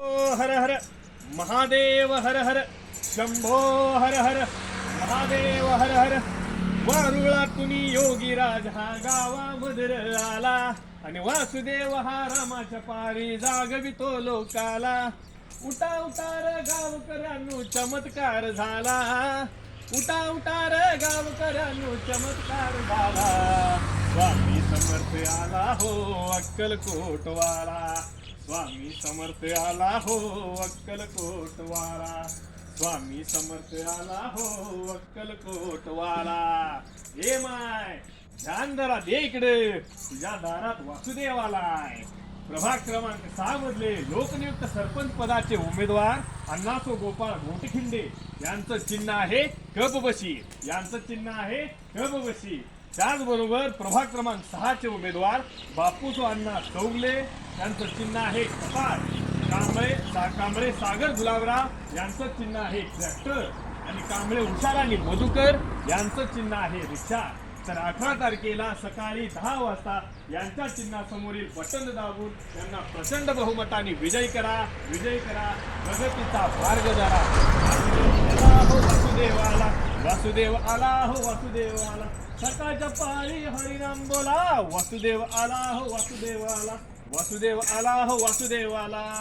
ओ हर हर। महादेव हर हर। शंभो हर हर। महादेव हर हर। वारुळातून योगीराज हा गावामधीर आला आणि वासुदेव हा रामाच्या पारी जागवितो लोकाला. उठा उतार गावकऱ्यांनो चमत्कार झाला. उठा उतार गावकऱ्यांनो चमत्कार झाला. स्वामी समर्थ आला हो अक्कलकोटवाला. स्वामी समर्थ आला हो अक्कलकोटवाला स्वामी समर्थ आला हो अक्कलकोटवाला हे माय ध्यान जरा दे इकडे. तुझ्या दारात वासुदेव आलाय प्रभाग क्रमांक सहा मधले लोकनियुक्त सरपंच पदाचे उमेदवार अण्णासो गोपाळ घोटखिंडे यांचं चिन्ह आहे कप बशी यांचं चिन्ह आहे कप बशी त्याचबरोबर प्रभाग क्रमांक सहाचे उमेदवार बापूसो अण्णा चौगले यांचं चिन्ह आहे कपाट कांबळे सा कांबळे सागर गुलाबराव यांचं चिन्ह आहे ट्रॅक्टर. आणि कांबळे उषार आणि मधुकर यांचं चिन्ह आहे रिक्षा. तर अठरा तारखेला सकाळी दहा वाजता यांच्या चिन्हासमोरील बटन दाबून त्यांना प्रचंड बहुमताने विजय करा विजय करा प्रगतीचा मार्ग धरा आला हो वासुदेव आला वासुदेव आला हो वासुदेव आला. सकाळच्या पाळी हरिनाम बोला. वासुदेव आला हो वासुदेव आला. वासुदेव आला हो वासुदेव आला.